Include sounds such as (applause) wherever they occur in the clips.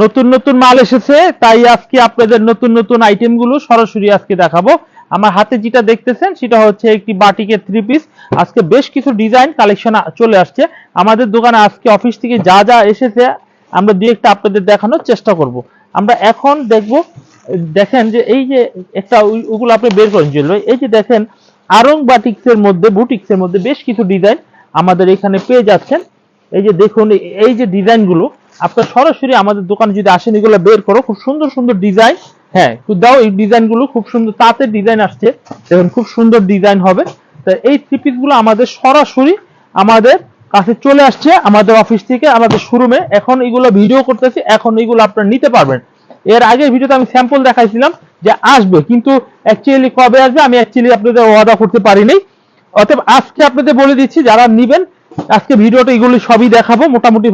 নতুন নতুন মাল এসেছে, তাই আজকে আপনাদের নতুন নতুন আইটেমগুলো সরাসরি আজকে দেখাবো। আমার হাতে যেটা দেখতেছেন, সেটা হচ্ছে একটি বাটিকের থ্রি পিস আজকে বেশ কিছু ডিজাইন কালেকশন চলে আসছে। আমাদের দোকানে আজকে অফিস থেকে যা যা এসেছে, আমরা দু একটা আপনাদের দেখানোর চেষ্টা করব। আমরা এখন দেখব, দেখেন যে এই যে একটা ওগুলো আপনি বের করেন জুয়েল এই যে দেখেন, আরং বাটিক্সের মধ্যে বুটিক্সের মধ্যে বেশ কিছু ডিজাইন আমাদের এখানে পেয়ে যাচ্ছেন। এই যে দেখুন, এই যে ডিজাইনগুলো আপনার সরাসরি আমাদের দোকানে যদি আসেন, এগুলো বের করো। খুব সুন্দর সুন্দর ডিজাইন হ্যাঁ দাও এই ডিজাইনগুলো খুব সুন্দর তাঁতের ডিজাইন আসছে। দেখুন, খুব সুন্দর ডিজাইন হবে। তো এই থ্রি গুলো আমাদের সরাসরি আমাদের কাছে চলে আসছে, আমাদের অফিস থেকে, আমাদের শোরুমে এখন এগুলো ভিডিও করতেছি, এখন এগুলো আপনারা নিতে পারবেন। এর আগে ভিডিওতে আমি স্যাম্পল দেখাইছিলাম যে আসবে, কিন্তু অ্যাকচুয়ালি কবে আসবে, আমি অ্যাকচুয়ালি আপনাদের ওয়াদা করতে পারিনি। অতএব আজকে আপনাদের বলে দিচ্ছি, যারা নিবেন, আজকে ভিডিওটা এগুলো সবই দেখাবো মোটামুটি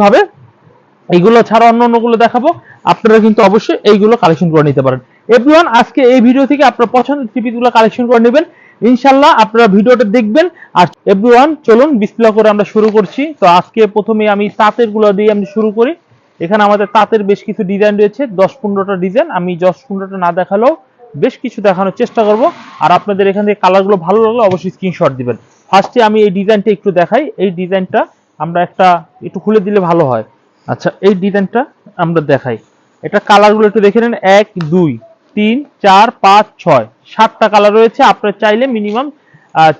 ভাবে এইগুলো ছাড়া অন্য অন্যগুলো দেখাবো। আপনারা কিন্তু অবশ্যই এইগুলো কালেকশন করে নিতে পারেন। এভরিওয়ান আজকে এই ভিডিও থেকে আপনার পছন্দের থ্রি গুলো কালেকশন করে নেবেন। ইনশাল্লাহ আপনারা ভিডিওটা দেখবেন। আর এভরিওয়ান চলুন বিসপ্লে করে আমরা শুরু করছি। তো আজকে প্রথমে আমি তাঁতেরগুলো দিয়ে আমি শুরু করি। এখানে আমাদের তাঁতের বেশ কিছু ডিজাইন রয়েছে, দশ পনেরোটা ডিজাইন আমি দশ পনেরোটা না দেখালেও বেশ কিছু দেখানোর চেষ্টা করব। আর আপনাদের এখান থেকে কালারগুলো ভালো লাগলে অবশ্যই স্ক্রিনশট দিবেন। ফার্স্টে আমি এই ডিজাইনটা একটু দেখাই। এই ডিজাইনটা আমরা একটা, একটু খুলে দিলে ভালো হয়। আচ্ছা এই ডিজাইনটা আমরা দেখাই। এটা কালারগুলো একটু দেখে নেন। এক, দুই, তিন, চার, পাঁচ, ছয়। সাতটা কালার রয়েছে, আপনার চাইলে মিনিমাম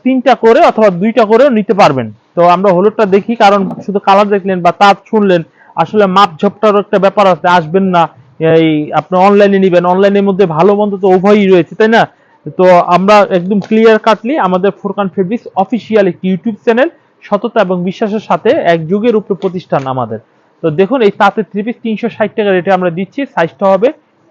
তিনটা করে অথবা দুইটা করেও নিতে পারবেন। তো আমরা হলুদটা দেখি, কারণ শুধু কালার দেখলেন বা তাঁত শুনলেন, আসলে মাপ ঝপটারও একটা ব্যাপার আছে, আসবেন না, এই আপনি অনলাইনে নেবেন। অনলাইনের মধ্যে ভালো মন্দ তো উভয়ই রয়েছে, তাই না? তো আমরা একদম ক্লিয়ার কাটলি আমাদের ফোরকান ফেব্রিক্স অফিসিয়াল একটি ইউটিউব চ্যানেল সততা এবং বিশ্বাসের সাথে এক যুগের উপরে প্রতিষ্ঠান আমাদের। তো দেখুন, এই তাঁতের থ্রি পিস তিনশো ষাট টাকা রেটে আমরা দিচ্ছি। সাইজটা হবে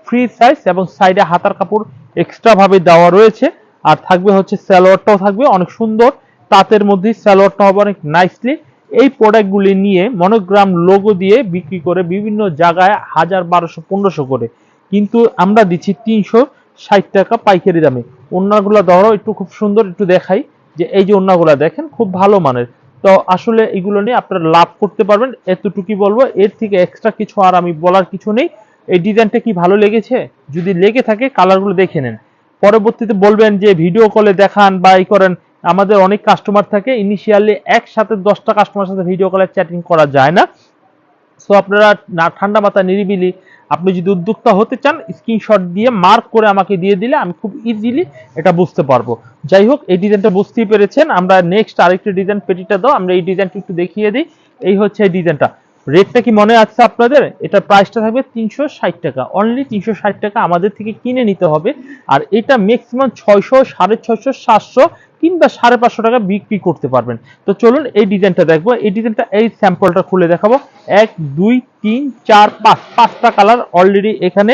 ফ্রি সাইজ এবং সাইডে হাতার কাপড় এক্সট্রা ভাবে দেওয়া রয়েছে। আর থাকবে হচ্ছে স্যালোয়ারটাও থাকবে, অনেক সুন্দর। তাঁতের মধ্যে স্যালোয়ারটা হবে অনেক নাইসলি এই প্রোডাক্টগুলি নিয়ে মনোগ্রাম লোগো দিয়ে বিক্রি করে বিভিন্ন জায়গায় হাজার বারোশো, পনেরোশো করে। কিন্তু আমরা দিচ্ছি তিনশো ষাট টাকা পাইকারি দামে। ওনাগুলো ধরো, একটু খুব সুন্দর একটু দেখাই। যে এই যে ওনাগুলো দেখেন, খুব ভালো মানের। তো আসলে এগুলো নিয়ে আপনারা লাভ করতে পারবেন। এতটুকুই বলব, এর থেকে এক্সট্রা কিছু আর আমি বলার কিছু নেই। এই ডিজাইনটা কি ভালো লেগেছে? যদি লেগে থাকে কালারগুলো দেখে নেন। পরবর্তীতে বলবেন যে ভিডিও কলে দেখান বা এই করেন, আমাদের অনেক কাস্টমার থাকে। ইনিশিয়ালি একসাথে দশটা কাস্টমার সাথে ভিডিও কলে চ্যাটিং করা যায় না। সো আপনারা না ঠান্ডা মাথা নিরিবিলি আপনি যদি উদ্যোক্তা হতে চান স্ক্রিনশট দিয়ে মার্ক করে আমাকে দিয়ে দিলে আমি খুব ইজিলি এটা বুঝতে পারব। যাই হোক, এই ডিজাইনটা বুঝতেই পেরেছেন। আমরা নেক্সট আরেকটি ডিজাইন পেটিটা দাও, আমরা এই ডিজাইনটা একটু দেখিয়ে দিই। এই হচ্ছে এই ডিজাইনটা রেটটা কি মনে আছে আপনাদের? এটা প্রাইসটা থাকবে তিনশো ষাট টাকা। অনলি তিনশো ষাট টাকা আমাদের থেকে কিনে নিতে হবে। আর এটা ম্যাক্সিমাম ছয়শো, সাড়ে ছয়শো, সাতশো কিংবা সাড়ে পাঁচশো টাকা বিক্রি করতে পারবেন। তো চলুন এই ডিজাইনটা দেখব। এই ডিজাইনটা এই স্যাম্পলটা খুলে দেখাবো। এক, দুই, তিন, চার, পাঁচ। পাঁচটা কালার অলরেডি এখানে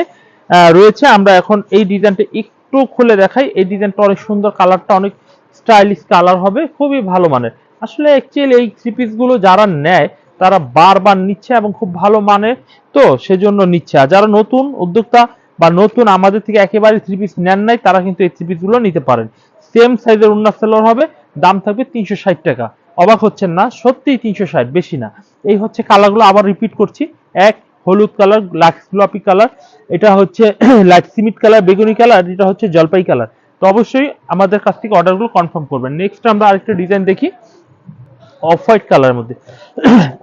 রয়েছে। আমরা এখন এই ডিজাইনটা একটু খুলে দেখাই। এই ডিজাইনটা অনেক সুন্দর, কালারটা অনেক স্টাইলিশ কালার হবে, খুবই ভালো মানের। আসলে অ্যাকচুয়ালি এই থ্রি গুলো যারা নেয়, তারা বারবার নিচ্ছে এবং খুব ভালো মানে তো সেজন্য নিচ্ছে। আর যারা নতুন উদ্যোক্তা বা নতুন আমাদের থেকে একেবারে থ্রি পিস নেন নাই, তারা কিন্তু এই থ্রি গুলো নিতে পারেন। সেম সাইজের উন্নাস সেলর হবে, দাম থাকবে তিনশো ষাট টাকা। অবাক হচ্ছেন না, সত্যিই তিনশো ষাট, বেশি না। এই হচ্ছে কালারগুলো আবার রিপিট করছি। এক, হলুদ কালার লাক্স গোলাপি কালার এটা হচ্ছে (clears throat) লাইট সিমিট কালার বেগুনি কালার এটা হচ্ছে জলপাই কালার তো অবশ্যই আমাদের কাছ থেকে অর্ডারগুলো কনফার্ম করবেন। নেক্সট আমরা আরেকটা ডিজাইন দেখি অফ হোয়াইট কালারের মধ্যে।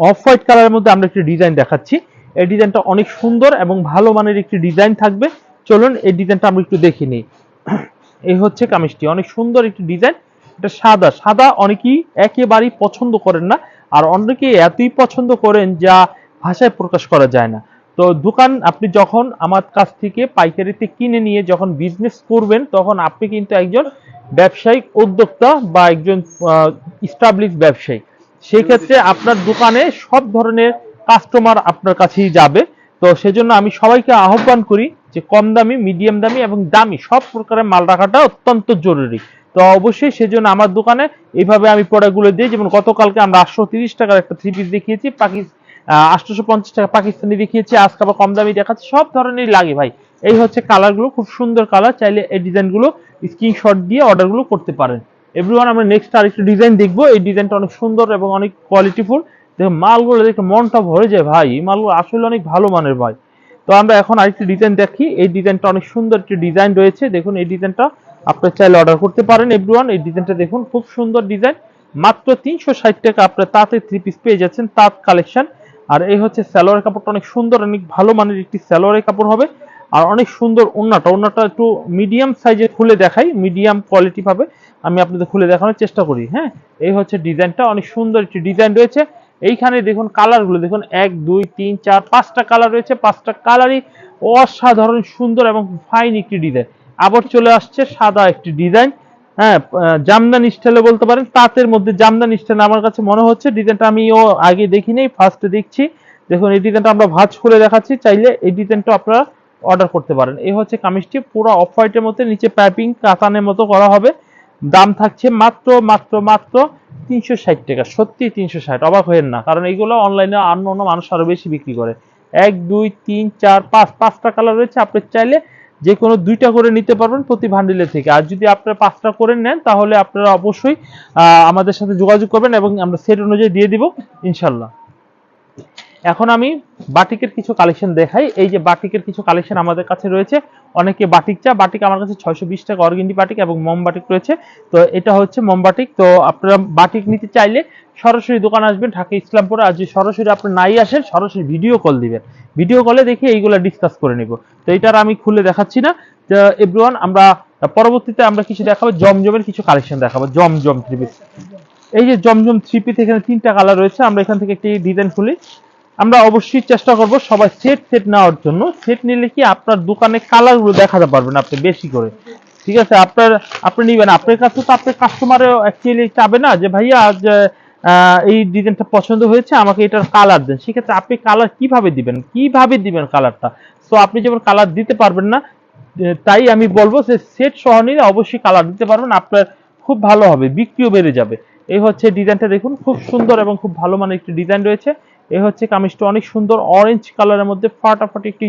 অফ হোয়াইট কালারের মধ্যে আমরা একটি ডিজাইন দেখাচ্ছি। এই ডিজাইনটা অনেক সুন্দর এবং ভালো মানের একটি ডিজাইন থাকবে। চলুন এই ডিজাইনটা আমরা একটু দেখে নিই। (clears throat) এই হচ্ছে কামিজটি। অনেক সুন্দর একটি ডিজাইন। এটা সাদা। সাদা অনেকেই একেবারেই পছন্দ করেন না। আর অনেকেই এতই পছন্দ করেন যা ভাষায় প্রকাশ করা যায় না। তো দোকান আপনি যখন আমার কাছ থেকে পাইকারিতে কিনে নিয়ে যখন বিজনেস করবেন, তখন আপনি কিন্তু একজন ব্যবসায়িক উদ্যোক্তা বা একজন স্টাবলিশ ব্যবসায়ী। সেই ক্ষেত্রে আপনার দোকানে সব ধরনের কাস্টমার আপনার কাছেই যাবে। তো সেজন্য আমি সবাইকে আহ্বান করি যে কম দামি মিডিয়াম দামি এবং দামি, সব প্রকারের মাল রাখাটা অত্যন্ত জরুরি। তো অবশ্যই সেজন্য আমার দোকানে এইভাবে আমি প্রোডাক্টগুলো দিই। যেমন গতকালকে আমরা আটশো তিরিশ টাকার একটা থ্রি পিস দেখিয়েছি পাকিস্তান আটশোশো পঞ্চাশ টাকা পাকিস্তানি দেখিয়েছি, আজকে আবার কম দামি দেখাচ্ছি, সব ধরনেরই লাগে ভাই। এই হচ্ছে কালারগুলো খুব সুন্দর কালার চাইলে এই ডিজাইনগুলো স্ক্রিনশট দিয়ে অর্ডারগুলো করতে পারেন। এভরিওয়ান আমরা নেক্সট আরেকটা ডিজাইন দেখব। এই ডিজাইনটা অনেক সুন্দর এবং অনেক কোয়ালিটিফুল দেখো মালগুলো দেখে মনটা ভরে যায় ভাই। এই মালগুলো আসলে অনেক ভালো মানের ভাই। তো আমরা এখন আরেকটি ডিজাইন দেখি। এই ডিজাইনটা অনেক সুন্দর একটি ডিজাইন রয়েছে। দেখুন, এই ডিজাইনটা আপনার চাইলে অর্ডার করতে পারেন। এভরিওয়ান এই ডিজাইনটা দেখুন, খুব সুন্দর ডিজাইন মাত্র তিনশো ষাট টাকা আপনার তাতে থ্রি পিস পেয়ে যাচ্ছেন, তাঁত কালেকশন আর এই হচ্ছে স্যালোয়ারের কাপড়টা অনেক সুন্দর, অনেক ভালো মানের একটি স্যালোয়ারের কাপড় হবে। আর অনেক সুন্দর ওন্নাটা ওন্নাটা একটু মিডিয়াম সাইজে খুলে দেখাই। মিডিয়াম কোয়ালিটি পাবে আমি আপনাদের খুলে দেখানোর চেষ্টা করি হ্যাঁ? এই হচ্ছে ডিজাইনটা অনেক সুন্দর একটি ডিজাইন রয়েছে। এইখানে দেখুন কালারগুলো দেখুন এক, দুই, তিন, চার, পাঁচটা কালার রয়েছে, পাঁচটা কালারই অসাধারণ, সুন্দর এবং ফাইন একটি ডিজাইন আবার চলে আসছে সাদা একটি ডিজাইন হ্যাঁ জামদানি স্টাইলে বলতে পারেন, তাঁতের মধ্যে জামদানি স্টাইল আমার কাছে মনে হচ্ছে। ডিজাইনটা আমিও আগে দেখি নেই ফার্স্টে দেখছি। দেখুন, এই ডিজাইনটা আমরা ভাঁজ করে দেখাচ্ছি, চাইলে এই ডিজাইনটা আপনারা অর্ডার করতে পারেন। এই হচ্ছে কামিজটি, পুরো অফ হোয়াইটের মধ্যে, নিচে পাইপিং কাতানের মতো করা হবে। দাম থাকছে মাত্র মাত্র মাত্র তিনশো ষাট টাকা। সত্যি তিনশো ষাট, অবাক হয়েন না, কারণ এইগুলো অনলাইনে অন্য অন্য মানুষ আরও বেশি বিক্রি করে। এক, দুই, তিন, চার, পাঁচ, পাঁচটা কালার রয়েছে, আপনি চাইলে যে কোনো দুইটা করে নিতে পারবেন প্রতি ভান্ডিলে থেকে। আর যদি আপনারা পাঁচটা করে নেন, তাহলে আপনারা অবশ্যই আমাদের সাথে যোগাযোগ করবেন এবং আমরা সেট অনুযায়ী দিয়ে দিব, ইনশাল্লাহ। এখন আমি বাটিকের কিছু কালেকশন দেখাই। এই যে বাটিকের কিছু কালেকশন আমাদের কাছে রয়েছে অনেকে বাটিক চা বাটিক আমার কাছে ছয়শো বিশ টাকা অর্গেন্ডি বাটিক এবং মম বাটিক রয়েছে। তো এটা হচ্ছে মম বাটিক তো আপনারা বাটিক নিতে চাইলে সরাসরি দোকান আসবেন ঢাকা ইসলামপুরে। আর যদি সরাসরি আপনি নাই আসেন, সরাসরি ভিডিও কল দিবেন। ভিডিও কলে দেখে এইগুলো ডিসকাস করে নিব। তো এটার আমি খুলে দেখাচ্ছি না। তো এভরিওয়ান আমরা পরবর্তীতে আমরা কিছু দেখাবো। জমজমের কিছু কালেকশন দেখাবো। জমজম থ্রি পিস এই যে জমজম থ্রি পিস এখানে তিনটা কালার রয়েছে। আমরা এখান থেকে একটি ডিজাইন খুলি। আমরা অবশ্যই চেষ্টা করব সবাই সেট সেট নেওয়ার জন্য। সেট নিলে কি আপনার দোকানে কালারগুলো দেখাতে পারবেন আপনি বেশি করে। ঠিক আছে? আপনার, আপনি নিবেন আপনার কাছে তো আপনার কাস্টমারও অ্যাকচুয়ালি চাবে না যে, ভাইয়া, আজ এই ডিজাইনটা পছন্দ হয়েছে, আমাকে এটার কালার দেন। সেক্ষেত্রে আপনি কালার কীভাবে দিবেন? কীভাবে দিবেন কালারটা তো আপনি যেমন কালার দিতে পারবেন না, তাই আমি বলব যে সেট সহ নিলে অবশ্যই কালার দিতে পারবেন। আপনার খুব ভালো হবে, বিক্রিও বেড়ে যাবে। এই হচ্ছে ডিজাইনটা দেখুন। খুব সুন্দর এবং খুব ভালো মানের একটি ডিজাইন রয়েছে। এই হচ্ছে কামিজটা অনেক সুন্দর অরেঞ্জ কালারের মধ্যে ফাটাফাটি একটি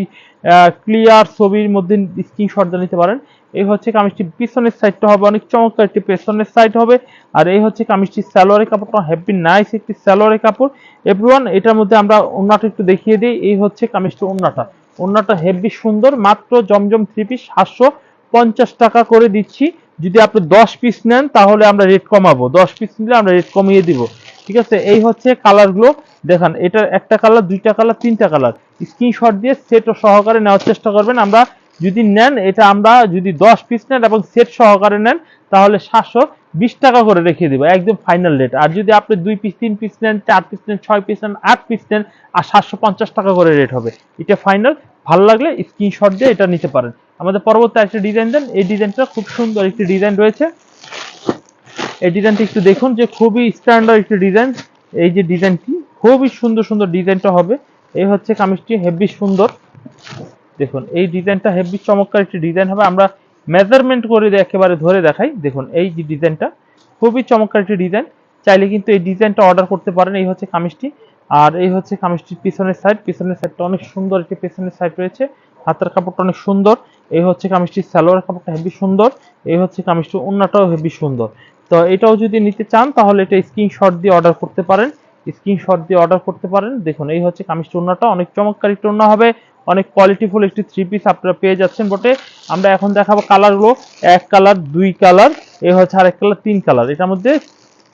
ক্লিয়ার ছবির মধ্যে স্ক্রিনশট দিয়ে নিতে পারেন। এই হচ্ছে কামিজটি পিছনের সাইডটা হবে, অনেক চমৎকার একটি পেছনের সাইড হবে। আর এই হচ্ছে কামিজটি স্যালোয়ারের কাপড়টা হ্যাপি নাইস একটি স্যালোয়ারের কাপড়। এভরিওয়ান এটার মধ্যে আমরা ওন্নাটা একটু দেখিয়ে দিই। এই হচ্ছে কামিজটি ওন্নাটা। ওন্নাটা হেভি সুন্দর, মাত্র জমজম থ্রি পিস সাতশো পঞ্চাশ টাকা করে দিচ্ছি। যদি আপনি দশ পিস নেন, তাহলে আমরা রেট কমাবো। দশ পিস নিলে আমরা রেট কমিয়ে দিব। ঠিক আছে? এই হচ্ছে কালারগুলো দেখান, এটার একটা কালার দুইটা কালার তিনটা কালার স্ক্রিনশট দিয়ে সেট সহকারে নেওয়ার চেষ্টা করবেন। আমরা যদি নেন, এটা আমরা যদি দশ পিস নেন এবং সেট সহকারে নেন, তাহলে সাতশো বিশ টাকা করে রেখে দিব, একদম ফাইনাল রেট আর যদি আপনি দুই পিস তিন পিস নেন, চার পিস নেন, ছয় পিস নেন, আট পিস নেন, আর সাতশো পঞ্চাশ টাকা করে রেট হবে। এটা ফাইনাল ভালো লাগলে স্ক্রিনশট দিয়ে এটা নিতে পারেন। আমাদের পরবর্তী একটা ডিজাইন দেন। এই ডিজাইনটা খুব সুন্দর একটি ডিজাইন রয়েছে। এই ডিজাইনটি একটু দেখুন যে খুবই স্ট্যান্ডার্ড একটি ডিজাইন এই যে ডিজাইনটি খুবই সুন্দর সুন্দর ডিজাইনটা হবে। এই হচ্ছে কামিজটি হেভি সুন্দর। দেখুন, এই ডিজাইনটা হেভি চমৎকার একটি ডিজাইন হবে। আমরা মেজারমেন্ট করে একেবারে ধরে দেখাই। দেখুন, এই যে ডিজাইনটা খুবই চমৎকার একটি ডিজাইন চাইলে কিন্তু এই ডিজাইনটা অর্ডার করতে পারেন। এই হচ্ছে কামিজটি। আর এই হচ্ছে কামিজটির পিছনের সাইড পিছনের সাইডটা অনেক সুন্দর একটি পিছনের সাইড রয়েছে। হাতের কাপড়টা অনেক সুন্দর। এই হচ্ছে কামিজটির সালোয়ার কাপড়টা হেভি সুন্দর। এই হচ্ছে কামিজটির ওন্নাটাও হেভি সুন্দর। তো এটাও যদি নিতে চান, তাহলে এটা স্ক্রিনশট দিয়ে অর্ডার করতে পারেন। স্ক্রিনশট দিয়ে অর্ডার করতে পারেন। দেখুন, এই হচ্ছে কামিজটি ওন্নাটা অনেক চমৎকার টোনা হবে। অনেক কোয়ালিটিফুল একটি থ্রি পিস আপনারা পেয়ে যাচ্ছেন বটে। আমরা এখন দেখাবো কালারগুলো এক কালার দুই কালার এই হচ্ছে আরেক কালার তিন কালার এটার মধ্যে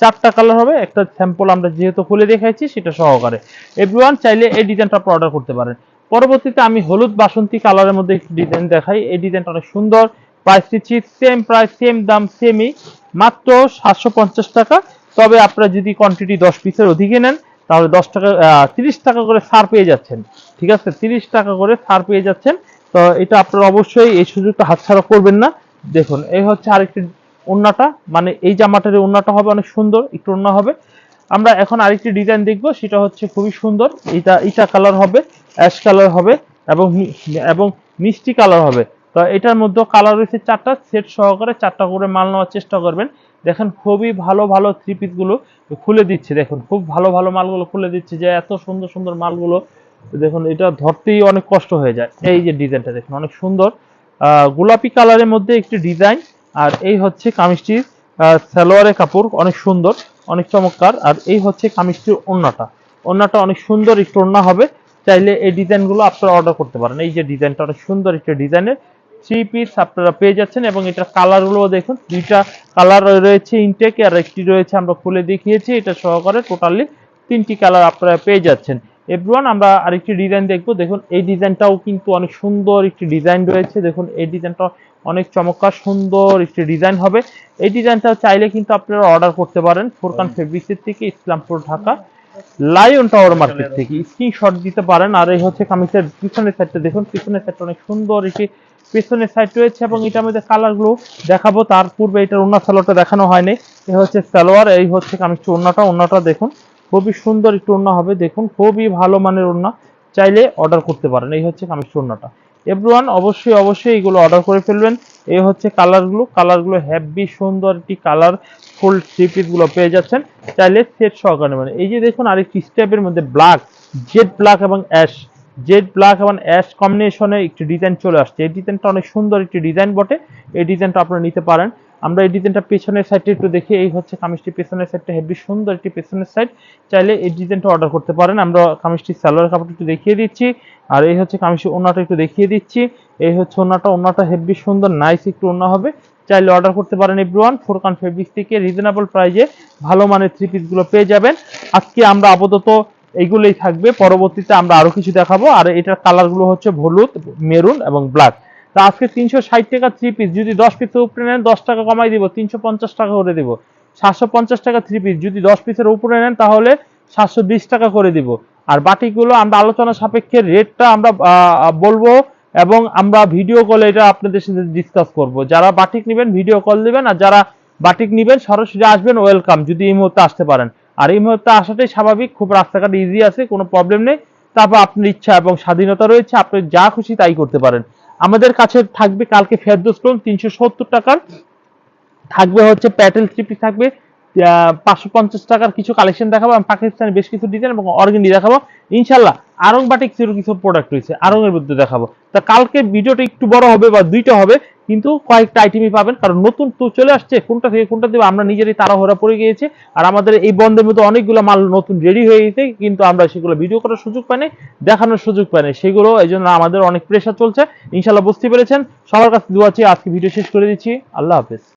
চারটা কালার হবে। একটা স্যাম্পল আমরা যেহেতু খুলে দেখাইছি, সেটা সহকারে। এভরিওয়ান চাইলে এই ডিজাইনটা আপনি অর্ডার করতে পারেন। পরবর্তীতে আমি হলুদ বাসন্তী কালারের মধ্যে একটি ডিজাইন দেখাই। এই ডিজাইনটা অনেক সুন্দর। প্রাইস দিচ্ছি সেম প্রাইস সেম দাম সেমই মাত্র সাতশো পঞ্চাশ টাকা। তবে আপনারা যদি কোয়ান্টিটি দশ পিসের অধিকে নেন, তাহলে দশ টাকা তিরিশ টাকা করে সার পেয়ে যাচ্ছেন। ঠিক আছে? তিরিশ টাকা করে সার পেয়ে যাচ্ছেন। তো এটা আপনারা অবশ্যই এই সুযোগটা হাতছাড়া করবেন না। দেখুন, এই হচ্ছে আরেকটি ওন্নাটা মানে এই জামাটার ওন্নাটা হবে অনেক সুন্দর, একটু ওন্না হবে। আমরা এখন আরেকটি ডিজাইন দেখব, সেটা হচ্ছে খুবই সুন্দর। এটা ইটা কালার হবে অ্যাশ কালার হবে এবং এবং মিষ্টি কালার হবে। তো এটার মধ্যে কালার রয়েছে চারটা সেট সহকারে চারটা করে মাল নেওয়ার চেষ্টা করবেন। দেখেন খুবই ভালো ভালো থ্রি গুলো খুলে দিচ্ছে। দেখুন, খুব ভালো ভালো মালগুলো খুলে দিচ্ছে যে এত সুন্দর সুন্দর মালগুলো, দেখুন, এটা ধরতেই অনেক কষ্ট হয়ে যায়। এই যে ডিজাইনটা দেখুন, অনেক সুন্দর। গোলাপি কালারের মধ্যে একটি ডিজাইন আর এই হচ্ছে কামিজটির সালোয়ারের কাপড়, অনেক সুন্দর, অনেক চমৎকার। আর এই হচ্ছে কামিজটির ওন্নাটা ওন্নাটা অনেক সুন্দর একটু ওন্না হবে। চাইলে এই ডিজাইনগুলো আপনারা অর্ডার করতে পারেন। এই যে ডিজাইনটা অনেক সুন্দর একটা ডিজাইনের থ্রি পিস আপনারা পেয়ে যাচ্ছেন এবং এটার কালারগুলো দেখুন দুইটা কালার রয়েছে ইনটেক আর একটি রয়েছে আমরা খুলে দেখিয়েছি এটা সহকারে টোটালি তিনটি কালার আপনারা পেয়ে যাচ্ছেন। এভরিওয়ান আমরা আরেকটি ডিজাইন দেখব দেখুন এই ডিজাইনটাও কিন্তু অনেক সুন্দর একটি ডিজাইন রয়েছে দেখুন এই ডিজাইনটা অনেক চমৎকার সুন্দর একটি ডিজাইন হবে। এই ডিজাইনটা চাইলে কিন্তু আপনারা অর্ডার করতে পারেন ফোরকান ফেব্রিক্সের থেকে Islampur Dhaka lion tower market থেকে। স্ক্রিনশট দিতে পারেন আর এই হচ্ছে কামিজের পিছনের সাইডটা দেখুন পিছনের সাইডটা অনেক সুন্দর একটি পেছনের সাইড রয়েছে এবং এটার মধ্যে কালারগুলো দেখাবো। তার পূর্বে এটার অন্য সালোয়ারটা দেখানো হয়নি। এ হচ্ছে সালোয়ার, এই হচ্ছে কামিজটা অন্যটা অন্যটা দেখুন, খুবই সুন্দর একটু ওড়না হবে। দেখুন, খুবই ভালো মানের ওড়না। চাইলে অর্ডার করতে পারেন। এই হচ্ছে কামিজ ওড়নাটা। এভরিওয়ান, অবশ্যই অবশ্যই এগুলো অর্ডার করে ফেলবেন। এই হচ্ছে কালারগুলো কালারগুলো হ্যাভি সুন্দর একটি কালার ফুল থ্রি গুলো পেয়ে যাচ্ছেন। চাইলে সেট সহকারে নেবেন। এই যে দেখুন, আরেকটি স্টেপের মধ্যে ব্ল্যাক জেড ব্ল্যাক এবং অ্যাশ জেড ব্ল্যাক এবং অ্যাশ কম্বিনেশনে একটি ডিজাইন চলে আসছে। এই ডিজাইনটা অনেক সুন্দর একটি ডিজাইন বটে। এই ডিজাইনটা আপনারা নিতে পারেন। আমরা এই ডিজাইনটা পেছনের সাইডটা একটু দেখি। এই হচ্ছে কামিজটি পেছনের সাইডটা হেভি সুন্দর একটি পেছনের সাইড চাইলে এই ডিজাইনটা অর্ডার করতে পারেন। আমরা কামিজটি সালোয়ার কাপড়টা একটু দেখিয়ে দিচ্ছি। আর এই হচ্ছে কামিজটি ওনাটা একটু দেখিয়ে দিচ্ছি। এই হচ্ছে ওনাটা ওনাটা হেভি সুন্দর। নাইস একটু ওনা হবে। চাইলে অর্ডার করতে পারেন এভরিওয়ান ফোরকান ফেব্রিক্স থেকে রিজনেবল প্রাইজে ভালো মানের থ্রি পিসগুলো পেয়ে যাবেন। আজকে আমরা আপাতত এইগুলোই থাকবে। পরবর্তীতে আমরা আরও কিছু দেখাবো। আর এটার কালারগুলো হচ্ছে হলুদ, মেরুন এবং ব্ল্যাক। তা আজকে তিনশো ষাট টাকা থ্রি পিস যদি দশ পিসের উপরে নেন, দশ টাকা কমাই দিব, তিনশো পঞ্চাশ টাকা করে দিব। সাতশো পঞ্চাশ টাকা থ্রি পিস যদি দশ পিসের উপরে নেন, তাহলে সাতশো বিশ টাকা করে দিব। আর বাটিগুলো আমরা আলোচনা সাপেক্ষে রেটটা আমরা বলব এবং আমরা ভিডিও কলে এটা আপনাদের সাথে ডিসকাস করব। যারা বাটিক নেবেন ভিডিও কল দিবেন। আর যারা বাটিক নেবেন, সরাসরি আসবেন ওয়েলকাম যদি এই মুহূর্তে আসতে পারেন। আর এই মুহূর্তে আসাটাই স্বাভাবিক, খুব রাস্তাঘাট ইজি আছে, কোনো প্রবলেম নেই। তারপর আপনার ইচ্ছা এবং স্বাধীনতা রয়েছে, আপনি যা খুশি তাই করতে পারেন। আমাদের কাছে থাকবে কালকে ফেরদোস করুন তিনশো সত্তর টাকার। থাকবে হচ্ছে প্যাটেল থ্রি পিস থাকবে পাঁচশো পঞ্চাশ টাকার কিছু কালেকশন দেখাবো আমি পাকিস্তানের বেশ কিছু ডিজাইন এবং অর্গেন্ডি দেখাবো। ইনশাল্লাহ আরং বাটিক কিছু প্রোডাক্ট রয়েছে আরং এর মধ্যে দেখাবো। তা কালকে ভিডিওটা একটু বড় হবে বা দুইটা হবে কিন্তু কয়েকটা আইটেমই পাবেন, কারণ নতুন তো চলে আসছে, কোনটা থেকে কোনটা দেবে, আমরা নিজেরই তাড়াহড়া পড়ে গিয়েছে। আর আমাদের এই বন্ধের মধ্যে অনেকগুলো মাল নতুন রেডি হয়ে গেছে, কিন্তু আমরা সেগুলো ভিডিও করার সুযোগ পাইনি, দেখানোর সুযোগ পাইনি। সেগুলো এই জন্য আমাদের অনেক প্রেশার চলছে। ইনশাল্লাহ বুঝতে পেরেছেন। সবার কাছে দোয়া চেয়ে আজকে ভিডিও শেষ করে দিচ্ছি। আল্লাহ হাফেজ।